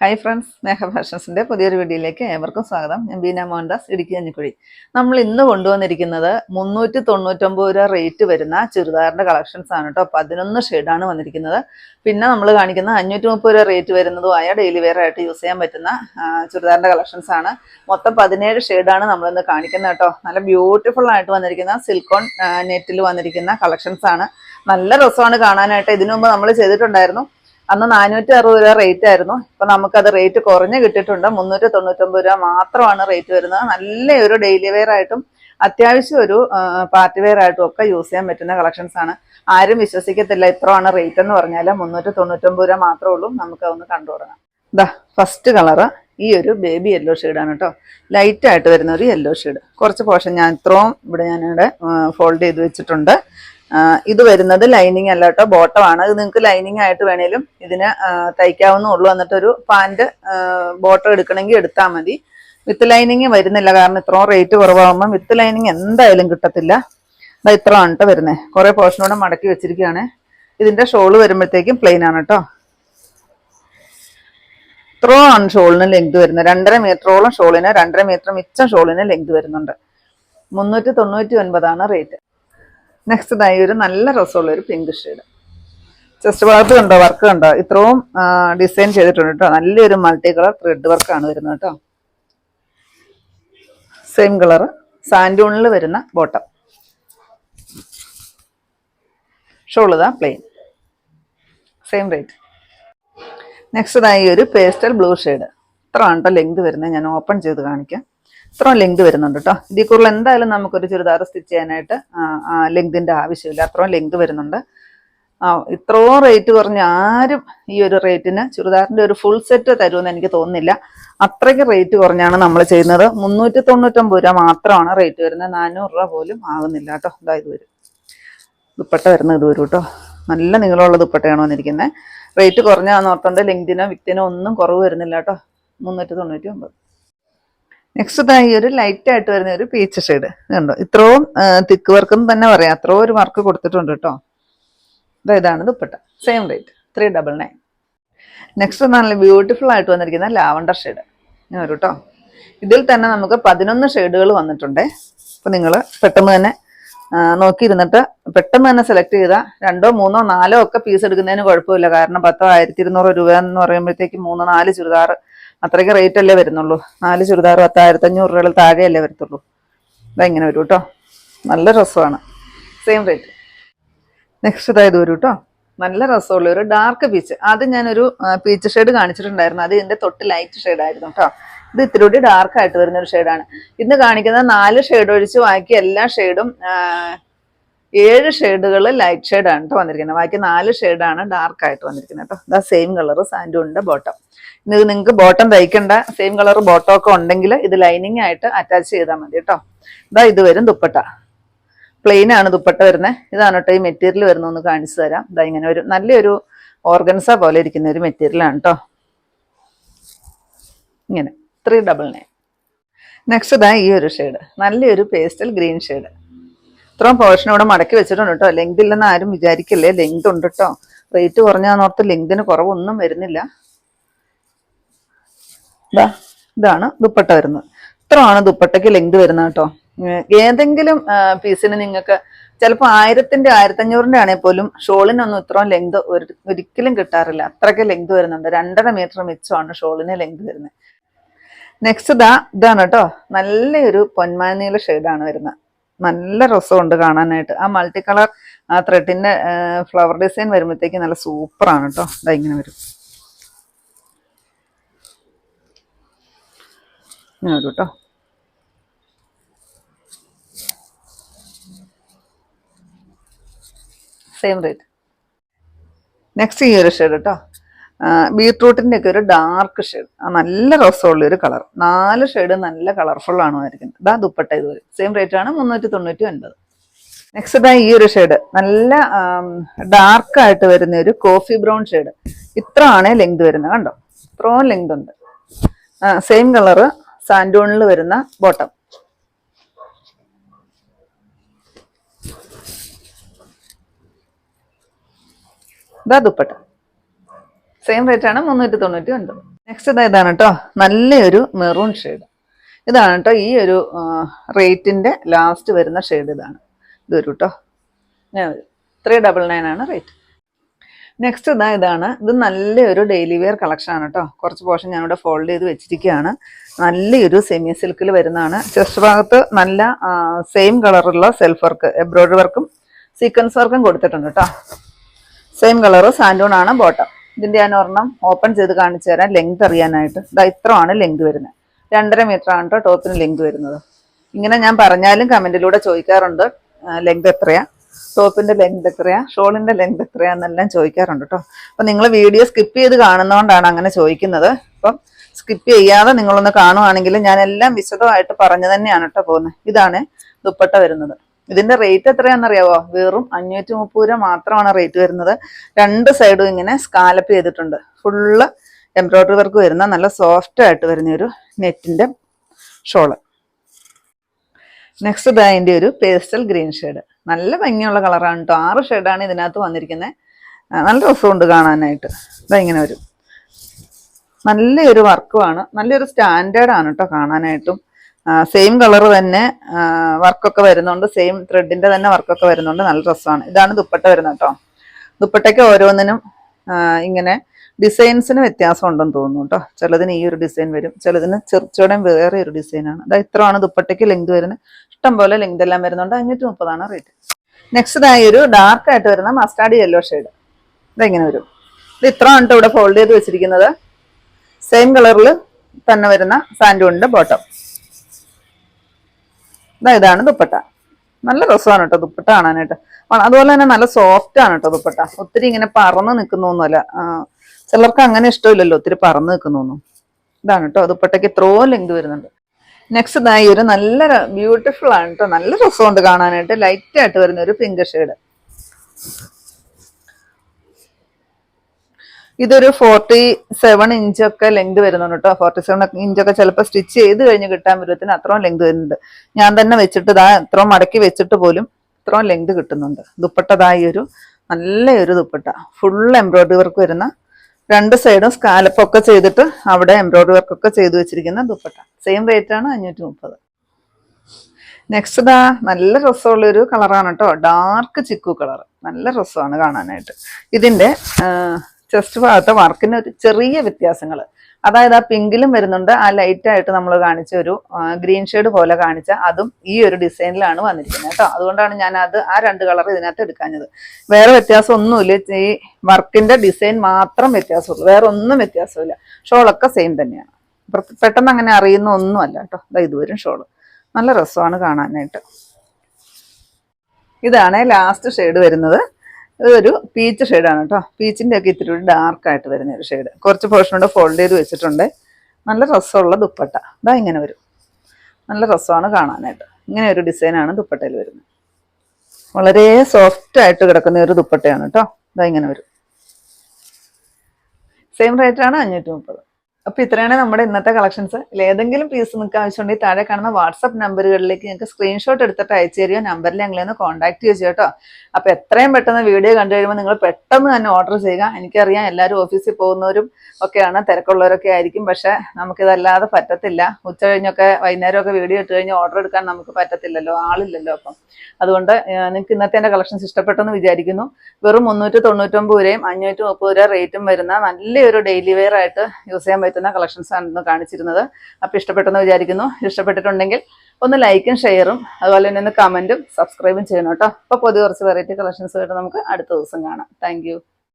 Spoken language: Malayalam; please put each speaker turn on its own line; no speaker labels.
ഹായ് ഫ്രണ്ട്സ് സ്നേഹ ഫാഷൻസിന്റെ പുതിയൊരു വീഡിയോയിലേക്ക് ഏവർക്കും സ്വാഗതം. ഞാൻ ബീന മോഹൻദാസ് ഇടുക്കി കഞ്ഞിക്കുഴി നമ്മൾ ഇന്ന് കൊണ്ടുവന്നിരിക്കുന്നത് മുന്നൂറ്റി തൊണ്ണൂറ്റൊമ്പത് രൂപ റേറ്റ് വരുന്ന ചുരിദാറിന്റെ കളക്ഷൻസ് ആണ് കേട്ടോ. പതിനൊന്ന് ഷെയ്ഡാണ് വന്നിരിക്കുന്നത്. പിന്നെ നമ്മൾ കാണിക്കുന്ന അഞ്ഞൂറ്റി മുപ്പത് രൂപ റേറ്റ് വരുന്നതുമായ ഡെയിലി വെയർ ആയിട്ട് യൂസ് ചെയ്യാൻ പറ്റുന്ന ചുരിദാറിന്റെ കളക്ഷൻസ് ആണ്. മൊത്തം പതിനേഴ് ഷെയ്ഡാണ് നമ്മളിന്ന് കാണിക്കുന്നത് കേട്ടോ. നല്ല ബ്യൂട്ടിഫുൾ ആയിട്ട് വന്നിരിക്കുന്ന സിൽക്കോൺ നെറ്റിൽ വന്നിരിക്കുന്ന കളക്ഷൻസ് ആണ്. നല്ല രസമാണ് കാണാനായിട്ട്. ഇതിനു മുമ്പ് നമ്മൾ ചെയ്തിട്ടുണ്ടായിരുന്നു. അന്ന് നാനൂറ്റി അറുപത് രൂപ റേറ്റ് ആയിരുന്നു. ഇപ്പൊ നമുക്കത് റേറ്റ് കുറഞ്ഞ് കിട്ടിയിട്ടുണ്ട്. മുന്നൂറ്റി തൊണ്ണൂറ്റൊമ്പത് രൂപ മാത്രമാണ് റേറ്റ് വരുന്നത്. നല്ലൊരു ഡെയിലി വെയർ ആയിട്ടും അത്യാവശ്യം ഒരു പാർട്ടി വെയർ ആയിട്ടും ഒക്കെ യൂസ് ചെയ്യാൻ പറ്റുന്ന കളക്ഷൻസ് ആണ്. ആരും വിശ്വസിക്കത്തില്ല ഇത്രയാണ് റേറ്റ് എന്ന് പറഞ്ഞാൽ മുന്നൂറ്റി തൊണ്ണൂറ്റൊമ്പത് രൂപ മാത്രമേ ഉള്ളൂ. നമുക്ക് അതൊന്ന് കണ്ടു തുടങ്ങാം. ഇതാ ഫസ്റ്റ് കളറ് ഈ ഒരു ബേബി യെല്ലോ ഷെയ്ഡാണ് കേട്ടോ ലൈറ്റ് ആയിട്ട് വരുന്ന ഒരു യെല്ലോ ഷെയ്ഡ് കുറച്ച് പോർഷൻ ഞാൻ ഇത്രയും ഇവിടെ ഞാനിവിടെ ഫോൾഡ് ചെയ്ത് വെച്ചിട്ടുണ്ട്. ഇത് വരുന്നത് ലൈനിങ് അല്ല കേട്ടോ ആണ്. ഇത് നിങ്ങൾക്ക് ലൈനിങ് ആയിട്ട് വേണേലും ഇതിന് തയ്ക്കാവുന്ന ഉള്ളൂ. എന്നിട്ടൊരു പാന്റ് ബോട്ടം എടുക്കണമെങ്കിൽ എടുത്താൽ മതി. വിത്ത് ലൈനിങ് വരുന്നില്ല. കാരണം ഇത്രയും റേറ്റ് കുറവാകുമ്പോൾ വിത്ത് ലൈനിങ് എന്തായാലും കിട്ടത്തില്ല. അത് ഇത്ര ആണ് കേട്ടോ വരുന്നത്. കുറേ പോർഷനോടെ മടക്കി വെച്ചിരിക്കുകയാണ്. ഇതിന്റെ ഷോൾ വരുമ്പോഴത്തേക്കും പ്ലെയിൻ ആണ് കേട്ടോ. ഇത്രയും ആണ് ഷോളിന് ലെങ്ത് വരുന്നത്. രണ്ടര മീറ്ററോളം ഷോളിന് രണ്ടര മീറ്റർ മിച്ചം ഷോളിന് ലെങ്ത് വരുന്നുണ്ട്. മുന്നൂറ്റി തൊണ്ണൂറ്റി ഒൻപതാണ് റേറ്റ് നെക്സ്റ്റ് ഇതായി ഒരു നല്ല രസമുള്ള ഒരു പിങ്ക് ഷെയ്ഡ് ചെസ്റ്റ് ഭാഗത്ത് കണ്ടോ? വർക്ക് കണ്ടോ? ഇത്രയും ഡിസൈൻ ചെയ്തിട്ടുണ്ട് കേട്ടോ. നല്ലൊരു മൾട്ടി കളർ ത്രെഡ് വർക്കാണ് വരുന്നത് കേട്ടോ. സെയിം കളർ സാൻഡൂണിൽ വരുന്ന ബോട്ടം ഷോളിതാ പ്ലെയിൻ സെയിം റേറ്റ് നെക്സ്റ്റ് ഇതായി ഒരു പേസ്റ്റൽ ബ്ലൂ ഷെയ്ഡ് ഇത്ര കണ്ടോ? ലെങ്ത് വരുന്നത്. ഞാൻ ഓപ്പൺ ചെയ്ത് കാണിക്കാം. ഇത്ര ലെങ്ത് വരുന്നുണ്ട് കേട്ടോ ഇതിൽ കൂടുതൽ എന്തായാലും നമുക്കൊരു ചുരിദാർ സ്റ്റിച്ച് ചെയ്യാനായിട്ട് ലെങ്തിന്റെ ആവശ്യമില്ല. അത്രയും ലെങ്ത് വരുന്നുണ്ട്. ഇത്രയും റേറ്റ് കുറഞ്ഞ ആരും ഈ ഒരു റേറ്റിന് ചുരിദാറിന്റെ ഒരു ഫുൾ സെറ്റ് തരുമെന്ന് എനിക്ക് തോന്നുന്നില്ല. അത്രയ്ക്ക് റേറ്റ് കുറഞ്ഞാണ് നമ്മൾ ചെയ്യുന്നത്. മുന്നൂറ്റി തൊണ്ണൂറ്റൊമ്പത് രൂപ മാത്രമാണ് റേറ്റ് വരുന്നത്. നാനൂറ് രൂപ പോലും ആകുന്നില്ല കേട്ടോ ഇതാ ഇത് വരും. ദുപ്പട്ട വരുന്ന ഇത് വരും കേട്ടോ നല്ല നീളമുള്ള ദുപ്പട്ടയാണ് വന്നിരിക്കുന്നത് റേറ്റ് കുറഞ്ഞാന്ന് ഓർത്തുണ്ട് ലെങ്തിനോ വിത്തിനോ ഒന്നും കുറവ് വരുന്നില്ല കേട്ടോ മുന്നൂറ്റി തൊണ്ണൂറ്റി ഒമ്പത് നെക്സ്റ്റ് ഈ ഒരു ലൈറ്റ് ആയിട്ട് വരുന്ന ഒരു പീച്ച് ഷെയ്ഡ് കണ്ടോ? ഇത്രയും തിക്ക് വർക്ക് എന്ന് തന്നെ പറയാം. അത്രയും ഒരു വർക്ക് കൊടുത്തിട്ടുണ്ട് കേട്ടോ ഇതാണ് dupatta. Same rate three double nine next നല്ല ബ്യൂട്ടിഫുൾ ആയിട്ട് വന്നിരിക്കുന്ന ലാവണ്ടർ ഷെയ്ഡ് ഞാൻ വരും കേട്ടോ ഇതിൽ തന്നെ നമുക്ക് പതിനൊന്ന് ഷെയ്ഡുകൾ വന്നിട്ടുണ്ട്. അപ്പം നിങ്ങൾ പെട്ടെന്ന് തന്നെ നോക്കിയിരുന്നിട്ട് പെട്ടെന്ന് തന്നെ സെലക്ട് ചെയ്താൽ രണ്ടോ മൂന്നോ നാലോ ഒക്കെ പീസ് എടുക്കുന്നതിന് കുഴപ്പമില്ല. കാരണം പത്തോ ആയിരത്തി ഇരുന്നൂറ് രൂപ എന്ന് പറയുമ്പോഴത്തേക്ക് മൂന്നോ നാല് ചുരിദാർ അത്രയ്ക്ക് റേറ്റ് അല്ലേ വരുന്നുള്ളൂ. നാല് ചുരിദാർ പത്തായിരത്തി അഞ്ഞൂറ് രൂപയിൽ താഴെയല്ലേ വരത്തുള്ളൂ. ഇതാ ഇങ്ങനെ വരും കേട്ടോ നല്ല രസമാണ്. സെയിം റേറ്റ് നെക്സ്റ്റ് ഇതായത് വരും കേട്ടോ നല്ല രസമുള്ള ഒരു ഡാർക്ക് പീച്ച് ആദ്യം ഞാനൊരു പീച്ച് ഷെയ്ഡ് കാണിച്ചിട്ടുണ്ടായിരുന്നു. അത് ഇതിന്റെ തൊട്ട് ലൈറ്റ് ഷെയ്ഡ് ആയിരുന്നു കേട്ടോ ഇത് ഇത്തിരി കൂടി ഡാർക്ക് ആയിട്ട് വരുന്ന ഒരു ഷെയ്ഡാണ് ഇന്ന് കാണിക്കുന്ന നാല് ഷെയ്ഡ് ഒഴിച്ച് ബാക്കി എല്ലാ ഷെയ്ഡും ഏഴ് ഷെയ്ഡുകൾ ലൈറ്റ് ഷെയ്ഡാണ് കേട്ടോ വന്നിരിക്കുന്നത്. ബാക്കി നാല് ഷെയ്ഡാണ് ഡാർക്ക് ആയിട്ട് വന്നിരിക്കുന്നത് കേട്ടോ ഇതാ സെയിം കളർ സാൻഡൂണിന്റെ ബോട്ടം ഇത് നിങ്ങൾക്ക് ബോട്ടം തയ്ക്കേണ്ട. സെയിം കളർ ബോട്ടം ഒക്കെ ഉണ്ടെങ്കിൽ ഇത് ലൈനിങ് ആയിട്ട് അറ്റാച്ച് ചെയ്താൽ മതി കേട്ടോ ഇതാ ഇത് വരും ദുപ്പട്ട. പ്ലെയിൻ ആണ് ദുപ്പട്ട വരുന്നത് ഇതാണ് കേട്ടോ ഈ മെറ്റീരിയൽ വരുന്നതെന്ന് കാണിച്ചു തരാം. ഇതാ ഇങ്ങനെ ഒരു നല്ലൊരു ഓർഗൻസ പോലെ ഇരിക്കുന്ന ഒരു മെറ്റീരിയലാണ് കേട്ടോ ഇങ്ങനെ. ത്രീ ഡബിൾ നയൻ നെക്സ്റ്റ് ഇതാ ഈ ഒരു ഷെയ്ഡ് നല്ലൊരു പേസ്റ്റൽ ഗ്രീൻ ഷെയ്ഡ് ഇത്രയും പോർഷൻ ഇവിടെ മടക്കി വെച്ചിട്ടുണ്ട് കേട്ടോ. ലെങ്ത് ഇല്ലെന്ന് ആരും വിചാരിക്കില്ലേ? ലെങ്ത് ഉണ്ട് കേട്ടോ. റേറ്റ് കുറഞ്ഞാന്നോർത്ത് ലെങ്തിന് കുറവൊന്നും വരുന്നില്ല. ഇതാ ഇതാണ് ദുപ്പട്ട വരുന്നത്. ഇത്രയാണ് ദുപ്പട്ടയ്ക്ക് ലെങ്ത് വരുന്നത് കേട്ടോ. ഏതെങ്കിലും പീസിന് നിങ്ങൾക്ക് ചിലപ്പോൾ ആയിരത്തിന്റെ ആയിരത്തഞ്ഞൂറിന്റെ ആണെങ്കിൽ പോലും ഷോളിനൊന്നും ഇത്രയും ലെങ്ത് ഒരിക്കലും കിട്ടാറില്ല. അത്രയ്ക്ക് ലെങ്ത് വരുന്നുണ്ട്. രണ്ടര മീറ്റർ മിച്ചമാണ് ഷോളിന് ലെങ്ത് വരുന്നത്. നെക്സ്റ്റ് ഇതാ ഇതാണ് കേട്ടോ. നല്ലൊരു പൊന്മാനീല ഷെയ്ഡാണ് വരുന്നത്. നല്ല രസമുണ്ട് കാണാനായിട്ട്. ആ മൾട്ടി കളർ ആ ത്രെഡിന്റെ ഫ്ലവർ ഡിസൈൻ വരുമ്പോഴത്തേക്ക് നല്ല സൂപ്പറാണ് കേട്ടോ ഇതാ ഇങ്ങനെ വരും. ഇങ്ങനെ വരും കേട്ടോ സെയിം റേറ്റ് നെക്സ്റ്റ് ഈ ഒരു ഷെയ്ഡ് കേട്ടോ ബീട്രൂട്ടിന്റെ ഒക്കെ ഒരു ഡാർക്ക് ഷെയ്ഡ്. നല്ല രസമുള്ള ഒരു കളർ. നാല് ഷെയ്ഡ് നല്ല കളർഫുൾ ആണ് വന്നിരിക്കുന്നത് ഇതാ ദുപ്പട്ട ഇത് സെയിം റേറ്റ് ആണ് മുന്നൂറ്റി തൊണ്ണൂറ്റി ഒൻപത് നെക്സ്റ്റ് ഇതാ ഈ ഒരു ഷെയ്ഡ്. നല്ല ഡാർക്ക് ആയിട്ട് വരുന്ന ഒരു കോഫി ബ്രൗൺ ഷെയ്ഡ്. ഇത്ര ആണ് ലെങ്ത് വരുന്നത്. കണ്ടോ? ഇത്രയും ലെങ്ത് ഉണ്ട്. സെയിം കളറ് സാൻഡോണിൽ വരുന്ന ബോട്ടം. ഇതാ ദുപ്പട്ട. സെയിം റേറ്റ് ആണ് മുന്നൂറ്റി തൊണ്ണൂറ്റി ഒൻപത് നെക്സ്റ്റ് ഇതാ ഇതാണ് കേട്ടോ നല്ലൊരു മെറൂൺ ഷെയ്ഡ് ഇതാണ് കേട്ടോ ഈ ഒരു റേറ്റിന്റെ ലാസ്റ്റ് വരുന്ന ഷെയ്ഡ് ഇതാണ്. ഇത് വരും കേട്ടോ ഞാൻ ത്രീ ഡബിൾ നയൻ ആണ് റേറ്റ് നെക്സ്റ്റ് ഇതാ ഇതാണ്. ഇത് നല്ലൊരു ഡെയിലി വെയർ കളക്ഷൻ ആണ് കേട്ടോ കുറച്ച് പോർഷൻ ഞാനിവിടെ ഫോൾഡ് ചെയ്ത് വെച്ചിരിക്കുകയാണ്. നല്ലൊരു സെമി സിൽക്കിൽ വരുന്നതാണ്. ചെസ്റ്റ് ഭാഗത്ത് നല്ല സെയിം കളറുള്ള സെൽഫ് വർക്ക് എംബ്രോയിഡറി വർക്കും സീക്വൻസ് വർക്കും കൊടുത്തിട്ടുണ്ട് കേട്ടോ സെയിം കളറ് സാൻഡൂൺ ആണ് ബോട്ടം ഇതിന്റെ ഞാൻ ഒരെണ്ണം ഓപ്പൺ ചെയ്ത് കാണിച്ചു തരാം. ലെങ്ത് അറിയാനായിട്ട്. ഇതാ ഇത്രയാണ് ലെങ്ത് വരുന്നത്. രണ്ടര മീറ്റർ ആണ് കേട്ടോ ടോപ്പിന് ലെങ്ത് വരുന്നത്. ഇങ്ങനെ ഞാൻ പറഞ്ഞാലും കമന്റിലൂടെ ചോദിക്കാറുണ്ട്. ലെങ്ത് എത്രയാ? ടോപ്പിന്റെ ലെങ്ത് എത്രയാ? ഷോളിന്റെ ലെങ്ത് എത്രയാ എന്നെല്ലാം ചോദിക്കാറുണ്ട് കേട്ടോ അപ്പൊ നിങ്ങൾ വീഡിയോ സ്കിപ്പ് ചെയ്ത് കാണുന്നതുകൊണ്ടാണ് അങ്ങനെ ചോദിക്കുന്നത്. അപ്പം സ്കിപ്പ് ചെയ്യാതെ നിങ്ങളൊന്ന് കാണുവാണെങ്കിൽ ഞാൻ എല്ലാം വിശദമായിട്ട് പറഞ്ഞു തന്നെയാണ് കേട്ടോ പോകുന്നത്. ഇതാണ് ദുപ്പട്ട വരുന്നത്. ഇതിന്റെ റേറ്റ് എത്രയാണെന്നറിയാവോ? വെറും അഞ്ഞൂറ്റി മുപ്പത് രൂപ മാത്രമാണ് റേറ്റ് വരുന്നത്. രണ്ട് സൈഡും ഇങ്ങനെ സ്കാലപ്പ് ചെയ്തിട്ടുണ്ട്. ഫുള്ള് എംബ്രോയിഡറി വർക്ക് വരുന്ന നല്ല സോഫ്റ്റ് ആയിട്ട് വരുന്ന ഒരു നെറ്റിന്റെ ഷോൾ നെക്സ്റ്റ് അതിന്റെ ഒരു പേസ്റ്റൽ ഗ്രീൻ ഷെയ്ഡ് നല്ല ഭംഗിയുള്ള കളറാണ് കേട്ടോ ആറ് ഷെയ്ഡാണ് ഇതിനകത്ത് വന്നിരിക്കുന്നത് നല്ല രസമുണ്ട് കാണാനായിട്ട്. ഇതാ ഇങ്ങനെ വരും. നല്ലൊരു വർക്കുമാണ് നല്ലൊരു സ്റ്റാൻഡേർഡാണ് കേട്ടോ കാണാനായിട്ടും. സെയിം കളർ തന്നെ വർക്കൊക്കെ വരുന്നുണ്ട്. സെയിം ത്രെഡിന്റെ തന്നെ വർക്കൊക്കെ വരുന്നുണ്ട്. നല്ല ഡ്രസ്സാണ് ഇതാണ് ദുപ്പട്ട വരുന്നത് കേട്ടോ. ദുപ്പട്ടയ്ക്ക് ഓരോന്നിനും ഇങ്ങനെ ഡിസൈൻസിന് വ്യത്യാസം ഉണ്ടെന്ന് തോന്നുന്നു കേട്ടോ. ചിലതിന് ഈ ഒരു ഡിസൈൻ വരും. ചിലതിന് ചെറുച്ചോടെയും വേറെ ഒരു ഡിസൈനാണ് അതായത് ഇത്രയാണ് ദുപ്പട്ടയ്ക്ക് ലെങ്ത് വരുന്നത്. ഇഷ്ടം പോലെ ലെങ്ത് എല്ലാം വരുന്നുണ്ട്. അഞ്ഞൂറ്റി മുപ്പതാണ് റേറ്റ് നെക്സ്റ്റ് ഇതായി ഒരു ഡാർക്ക് ആയിട്ട് വരുന്ന മസ്റ്റാർഡ് യെല്ലോ ഷെയ്ഡ് ഇതെങ്ങനെ വരും. ഇത് ഇത്ര ആണ് ഇവിടെ ഫോൾഡ് ചെയ്ത് വെച്ചിരിക്കുന്നത്. സെയിം കളറിൽ തന്നെ വരുന്ന സാൻഡൂണിന്റെ ബോട്ടം ഇതാ ഇതാണ് ദുപ്പട്ട. നല്ല രസമാണ് കേട്ടോ ദുപ്പട്ട കാണാനായിട്ട്. അതുപോലെ തന്നെ നല്ല സോഫ്റ്റ് ആണ് കേട്ടോ ദുപ്പട്ട. ഒത്തിരി ഇങ്ങനെ പറന്ന് നിൽക്കുന്നൊന്നുമല്ല ചിലർക്ക് അങ്ങനെ ഇഷ്ടമില്ലല്ലോ ഒത്തിരി പറന്ന് നിൽക്കുന്നൊന്നും ഇതാണ് കേട്ടോ ദുപ്പട്ടയ്ക്ക് എത്രയോ ലെങ്ത് വരുന്നുണ്ട്. നെക്സ്റ്റ് ഇതായി ഒരു നല്ല ബ്യൂട്ടിഫുൾ ആണ് കേട്ടോ. നല്ല രസമുണ്ട് കാണാനായിട്ട്. ലൈറ്റ് ആയിട്ട് വരുന്ന ഒരു പിങ്ക് ഷെയ്ഡ് ഇതൊരു ഫോർട്ടി സെവൻ ഇഞ്ചൊക്കെ ലെങ്ത് വരുന്നുണ്ട് കേട്ടോ ഫോർട്ടി സെവൻ ഇഞ്ചൊക്കെ ചിലപ്പോൾ സ്റ്റിച്ച് ചെയ്ത് കഴിഞ്ഞ് കിട്ടാൻ പറ്റത്തിന് അത്രയും ലെങ്ത് വരുന്നുണ്ട്. ഞാൻ തന്നെ വെച്ചിട്ട് ഇതാ ഇത്രയും മടക്കി വെച്ചിട്ട് പോലും ഇത്രയും ലെങ്ത് കിട്ടുന്നുണ്ട്. ദുപ്പട്ടതായി ഒരു നല്ല ഒരു ദുപ്പട്ട. ഫുൾ എംബ്രോയിഡറി വർക്ക് വരുന്ന രണ്ട് സൈഡും സ്കാലപ്പൊക്കെ ചെയ്തിട്ട് അവിടെ എംബ്രോയിഡറി വർക്കൊക്കെ ചെയ്ത് വെച്ചിരിക്കുന്ന ദുപ്പട്ട. സെയിം റേറ്റ് ആണ് അഞ്ഞൂറ്റി മുപ്പത് നെക്സ്റ്റ് ഇതാ നല്ല രസമുള്ള ഒരു കളറാണ് കേട്ടോ ഡാർക്ക് ചിക്കു കളർ നല്ല രസമാണ് കാണാനായിട്ട്. ഇതിന്റെ ചെസ്റ്റ് ഭാഗത്തെ വർക്കിന് ഒരു ചെറിയ വ്യത്യാസങ്ങൾ അതായത് ആ പിങ്കിലും വരുന്നുണ്ട് ആ ലൈറ്റ് ആയിട്ട് നമ്മൾ കാണിച്ച ഒരു ഗ്രീൻ ഷെയ്ഡ് പോലെ കാണിച്ച അതും ഈ ഒരു ഡിസൈനിലാണ് വന്നിരിക്കുന്നത് കേട്ടോ. അതുകൊണ്ടാണ് ഞാൻ അത് ആ രണ്ട് കളർ ഇതിനകത്ത് എടുക്കാഞ്ഞത്. വേറെ വ്യത്യാസം ഒന്നുമില്ല ഈ വർക്കിന്റെ ഡിസൈൻ മാത്രം വ്യത്യാസമുള്ളൂ. വേറെ ഒന്നും വ്യത്യാസമില്ല ഷോളൊക്കെ സെയിം തന്നെയാണ്. പെട്ടെന്ന് അങ്ങനെ അറിയുന്ന ഒന്നുമല്ല കേട്ടോ. അതാ ഇതുവരും ഷോൾ. നല്ല രസമാണ് കാണാനായിട്ട്. ഇതാണ് ലാസ്റ്റ് ഷെയ്ഡ് വരുന്നത്. ഇതൊരു പീച്ച് ഷെയ്ഡാണ് കേട്ടോ പീച്ചിന്റെ ഒക്കെ ഇത്തിരി ഒരു ഡാർക്ക് ആയിട്ട് വരുന്ന ഒരു ഷെയ്ഡ് കുറച്ച് പോർഷൻ കൂടെ ഫോൾഡ് ചെയ്ത് വെച്ചിട്ടുണ്ട്. നല്ല രസമുള്ള ദുപ്പട്ട. ഇതാ ഇങ്ങനെ വരും. നല്ല രസമാണ് കാണാനായിട്ട്. ഇങ്ങനെ ഒരു ഡിസൈനാണ് ദുപ്പട്ടയിൽ വരുന്നത്. വളരെ സോഫ്റ്റ് ആയിട്ട് കിടക്കുന്ന ഒരു ദുപ്പട്ടയാണ് കേട്ടോ ഇതാ ഇങ്ങനെ വരും. സെയിം റേറ്റാണ് അഞ്ഞൂറ്റി മുപ്പത് അപ്പൊ ഇത്രയാണ് നമ്മുടെ ഇന്നത്തെ കളക്ഷൻസ് ഏതെങ്കിലും പീസ് നിങ്ങൾക്ക് ആവശ്യമുണ്ടെങ്കിൽ താഴെ കാണുന്ന വാട്സപ്പ് നമ്പറുകളിലേക്ക് നിങ്ങൾക്ക് സ്ക്രീൻഷോട്ട് എടുത്തിട്ട് അയച്ചു തരികയോ നമ്പറിൽ ഞങ്ങളെ ഒന്ന് കോൺടാക്ട് ചെയ്യുക കേട്ടോ. അപ്പൊ എത്രയും പെട്ടെന്ന് വീഡിയോ കണ്ടു കഴിയുമ്പോൾ നിങ്ങൾ പെട്ടെന്ന് തന്നെ ഓർഡർ ചെയ്യുക. എനിക്കറിയാം എല്ലാവരും ഓഫീസിൽ പോകുന്നവരും ഒക്കെയാണ് തിരക്കുള്ളവരൊക്കെ ആയിരിക്കും. പക്ഷെ നമുക്കിതല്ലാതെ പറ്റത്തില്ല. ഉച്ച കഴിഞ്ഞൊക്കെ വൈകുന്നേരമൊക്കെ വീഡിയോ ഇട്ട് കഴിഞ്ഞ് ഓർഡർ എടുക്കാൻ നമുക്ക് പറ്റത്തില്ലല്ലോ. ആളില്ലല്ലോ അപ്പം. അതുകൊണ്ട് നിങ്ങൾക്ക് ഇന്നത്തെ എന്റെ കളക്ഷൻസ് ഇഷ്ടപ്പെട്ടെന്ന് വിചാരിക്കുന്നു. വെറും മുന്നൂറ്റി തൊണ്ണൂറ്റൊമ്പത് രൂപയും അഞ്ഞൂറ്റി മുപ്പത് രൂപ റേറ്റും വരുന്ന നല്ലൊരു ഡെയിലി വെയർ ആയിട്ട് യൂസ് ചെയ്യാൻ പറ്റുന്ന കളക്ഷൻസ് ആണ് കാണിച്ചിരുന്നത്. അപ്പോൾ ഇഷ്ടപ്പെട്ടെന്ന് വിചാരിക്കുന്നു. ഇഷ്ടപ്പെട്ടിട്ടുണ്ടെങ്കിൽ ഒന്ന് ലൈക്കും ഷെയറും അതുപോലെ തന്നെ ഒന്ന് കമന്റും സബ്സ്ക്രൈബും ചെയ്യണം കേട്ടോ. അപ്പോൾ പൊതുവെ കുറച്ച് വെറൈറ്റി കളക്ഷൻസ് ആയിട്ട് നമുക്ക് അടുത്ത ദിവസം കാണാം. താങ്ക്